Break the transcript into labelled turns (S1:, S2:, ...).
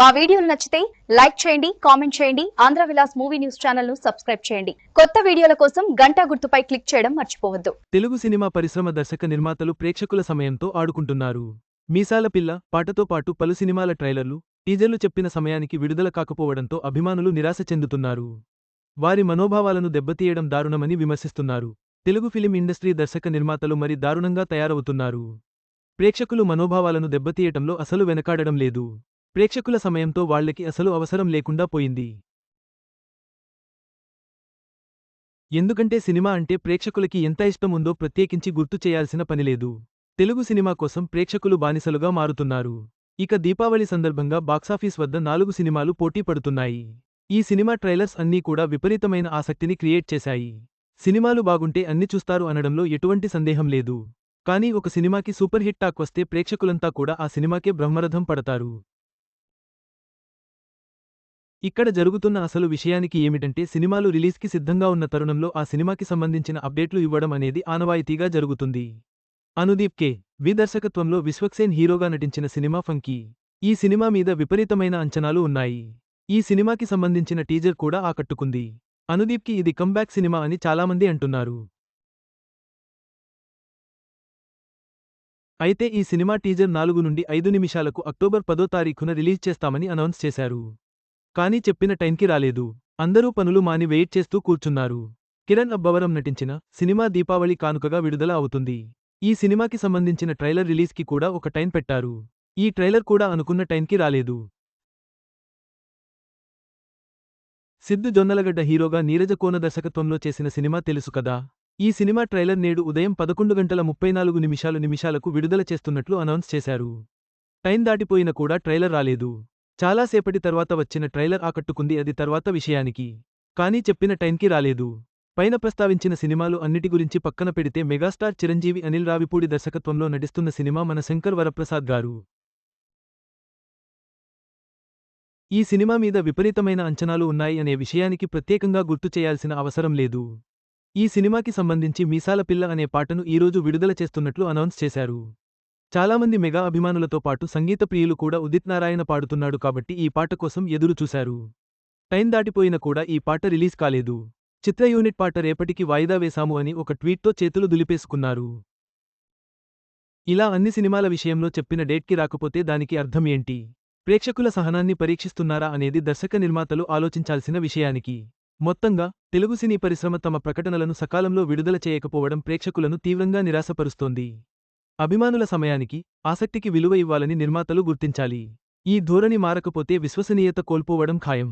S1: మా వీడియోలు నచ్చితే లైక్ చేయండి కామెంట్ చేయండి ఆంధ్ర విలాస్ మూవీ న్యూస్ ఛానల్ను సబ్స్క్రైబ్ చేయండి. కొత్త వీడియోల కోసం గంటా గుర్తుపై క్లిక్ చేయడం మర్చిపోవద్దు.
S2: తెలుగు సినిమా పరిశ్రమ దర్శక నిర్మాతలు ప్రేక్షకుల సమయంతో ఆడుకుంటున్నారు. మీసాల పిల్ల పాటతో పాటు పలు సినిమాల ట్రైలర్లు టీజర్లు చెప్పిన సమయానికి విడుదల కాకపోవడంతో అభిమానులు నిరాశ చెందుతున్నారు. వారి మనోభావాలను దెబ్బతీయడం దారుణమని విమర్శిస్తున్నారు. తెలుగు ఫిలిం ఇండస్ట్రీ దర్శక నిర్మాతలు మరి దారుణంగా తయారవుతున్నారు. ప్రేక్షకులు మనోభావాలను దెబ్బతీయటంలో అసలు వెనకాడడం లేదు. ప్రేక్షకుల సమయంతో వాళ్ళకి అసలు అవసరం లేకుండా పోయింది. ఎందుకంటే సినిమా అంటే ప్రేక్షకులకి ఎంత ఇష్టం ఉందో ప్రత్యేకించి గుర్తు చేయాల్సిన పనిలేదు తెలుగు సినిమా కోసం ప్రేక్షకులు బానిసలుగా మారుతున్నారు. ఇక దీపావళి సందర్భంగా బాక్సాఫీస్ వద్ద నాలుగు సినిమాలు పోటీ పడుతున్నాయి. ఈ సినిమా ట్రైలర్స్ అన్నీ కూడా విపరీతమైన ఆసక్తిని క్రియేట్ చేశాయి. సినిమాలు బాగుంటే అన్ని చూస్తారు అనడంలో ఎటువంటి సందేహం లేదు. కానీ ఒక సినిమాకి సూపర్ హిట్ టాక్ వస్తే ప్రేక్షకులంతా కూడా ఆ సినిమాకే బ్రహ్మరథం పడతారు. ఇక్కడ జరుగుతున్న అసలు విషయానికి ఏమిటంటే సినిమాలు రిలీజ్కి సిద్ధంగా ఉన్న తరుణంలో ఆ సినిమాకి సంబంధించిన అప్డేట్లు ఇవ్వడం అనేది ఆనవాయితీగా జరుగుతుంది. అనుదీప్ కే. వి. దర్శకత్వంలో విశ్వక్సేన్ హీరోగా నటించిన సినిమా ఫంకీ. ఈ సినిమా మీద విపరీతమైన అంచనాలు ఉన్నాయి. ఈ సినిమాకి సంబంధించిన టీజర్ కూడా ఆకట్టుకుంది. అనుదీప్కి ఇది కంబ్యాక్ సినిమా అని చాలామంది అంటున్నారు. అయితే ఈ సినిమా టీజర్ నాలుగు నుండి ఐదు నిమిషాలకు అక్టోబర్ పదో తారీఖున రిలీజ్ చేస్తామని అనౌన్స్ చేశారు. కానీ చెప్పిన టైంకి రాలేదు. అందరూ పనులు మాని వెయిట్ చేస్తూ కూర్చున్నారు. కిరణ్ అబ్బవరం నటించిన సినిమా దీపావళి కానుకగా విడుదల అవుతుంది. ఈ సినిమాకి సంబంధించిన ట్రైలర్ రిలీజ్కి కూడా ఒక టైం పెట్టారు. ఈ ట్రైలర్ కూడా అనుకున్న టైంకి రాలేదు. సిద్ధు జొన్నలగడ్డ హీరోగా నీరజ కోన దర్శకత్వంలో చేసిన సినిమా తెలుసు కదా. ఈ సినిమా ట్రైలర్ నేడు ఉదయం పదకొండు గంటల ముప్పై నాలుగు నిమిషాలు నిమిషాలకు విడుదల చేస్తున్నట్లు అనౌన్స్ చేశారు. టైం దాటిపోయిన కూడా ట్రైలర్ రాలేదు. చాలాసేపటి తర్వాత వచ్చిన ట్రైలర్ ఆకట్టుకుంది అది తర్వాత విషయానికి. కానీ చెప్పిన టైంకి రాలేదు. పైన ప్రస్తావించిన సినిమాలు అన్నిటి గురించి పక్కన పెడితే మెగాస్టార్ చిరంజీవి అనిల్ రావిపూడి దర్శకత్వంలో నటిస్తున్న సినిమా మన శంకర్ వరప్రసాద్ గారు. ఈ సినిమా మీద విపరీతమైన అంచనాలు ఉన్నాయి అనే విషయానికి ప్రత్యేకంగా గుర్తు చేయాల్సిన అవసరం లేదు. ఈ సినిమాకి సంబంధించి మీసాల పిల్ల అనే పాటను ఈరోజు విడుదల చేస్తున్నట్లు అనౌన్స్ చేశారు. చాలామంది మెగా అభిమానులతో పాటు సంగీత ప్రియులు కూడా ఉదిత్ నారాయణ పాడుతున్నాడు కాబట్టి ఈ పాట కోసం ఎదురు చూశారు. టైం దాటిపోయిన కూడా ఈ పాట రిలీజ్ కాలేదు. చిత్ర యూనిట్ పాట రేపటికి వాయిదా వేశాము అని ఒక ట్వీట్తో చేతులు దులిపేసుకున్నారు. ఇలా అన్ని సినిమాల విషయంలో చెప్పిన డేట్కి రాకపోతే దానికి అర్థం ఏంటి? ప్రేక్షకుల సహనాన్ని పరీక్షిస్తున్నారా అనేది దర్శక నిర్మాతలు ఆలోచించాల్సిన విషయానికి. మొత్తంగా తెలుగు సినీ పరిశ్రమ తమ ప్రకటనలను సకాలంలో విడుదల చేయకపోవడం ప్రేక్షకులను తీవ్రంగా నిరాశపరుస్తోంది. అభిమానుల సమయానికి ఆసక్తికి విలువ ఇవ్వాలని నిర్మాతలు గుర్తించాలి. ఈ ధోరణి మారకపోతే విశ్వసనీయత కోల్పోవడం ఖాయం.